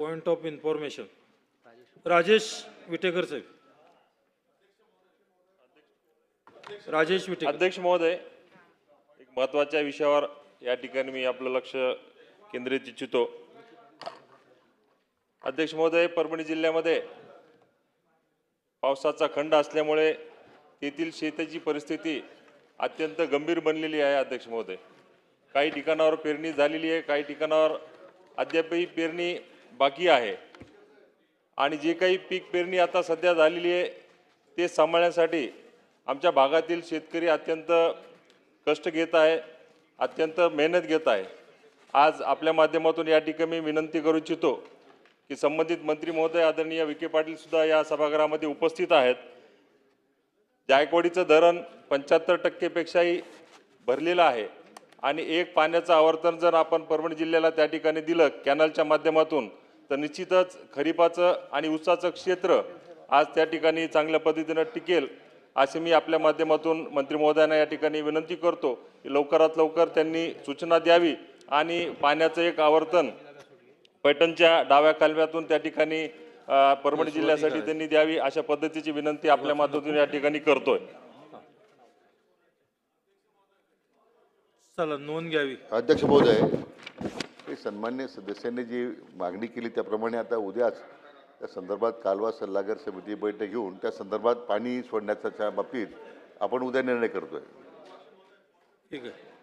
Point of information Rajesh Vitekar Saheb. Rajesh Vitekar. अध्यक्ष महोदय एक महत्त्वाच्या विषयावर या ठिकाणी मी आपलं लक्ष केंद्रित इच्छितो. अध्यक्ष महोदय परभणी जिल्ह्यामध्ये पावसाचा खंड असल्यामुळे तेथील शेतीची परिस्थिती अत्यंत गंभीर बनलेली आहे अध्यक्ष महोदय. काही ठिकाणावर पेरणी झालेली आहे काही ठिकाणावर अद्यापही पेरणी बाकी आहे. आणि जे काही पीक पेरणी आता सध्या झालेली आहे ते सांभाळण्यासाठी आमच्या भागातील शेतकरी अत्यंत कष्ट घेत आहे अत्यंत मेहनत घेत आहे. आज आपल्या माध्यमातून या ठिकाणी मी विनंती करू इच्छितो की संबंधित मंत्री महोदय आदरणीय विखे पाटीलसुद्धा या सभागृहामध्ये उपस्थित आहेत. जायकवाडीचं धरण पंच्याहत्तर टक्केपेक्षाही भरलेलं आहे आणि एक पाण्याचं आवर्तन जर आपण परभणी जिल्ह्याला त्या ठिकाणी दिलं कॅनलच्या माध्यमातून तर निश्चितच खरीपाचं आणि ऊसाचं क्षेत्र आज त्या ठिकाणी चांगल्या पद्धतीनं टिकेल असे मी आपल्या माध्यमातून मंत्री महोदयांना या ठिकाणी विनंती करतो. की लवकरात लवकर त्यांनी सूचना द्यावी आणि पाण्याचं एक आवर्तन पैठणच्या डाव्या कालव्यातून त्या ठिकाणी परभणी जिल्ह्यासाठी त्यांनी द्यावी अशा पद्धतीची विनंती आपल्या माध्यमातून या ठिकाणी करतोय. चला नोंद घ्यावी. अध्यक्ष महोदय सन्मान्य सदस्यांनी जी मागणी केली त्याप्रमाणे आता उद्याच त्या संदर्भात कालवा सल्लागार समिती बैठक घेऊन त्या संदर्भात पाणी सोडण्याच्या बाबतीत आपण उद्या निर्णय करतोय. ठीक आहे.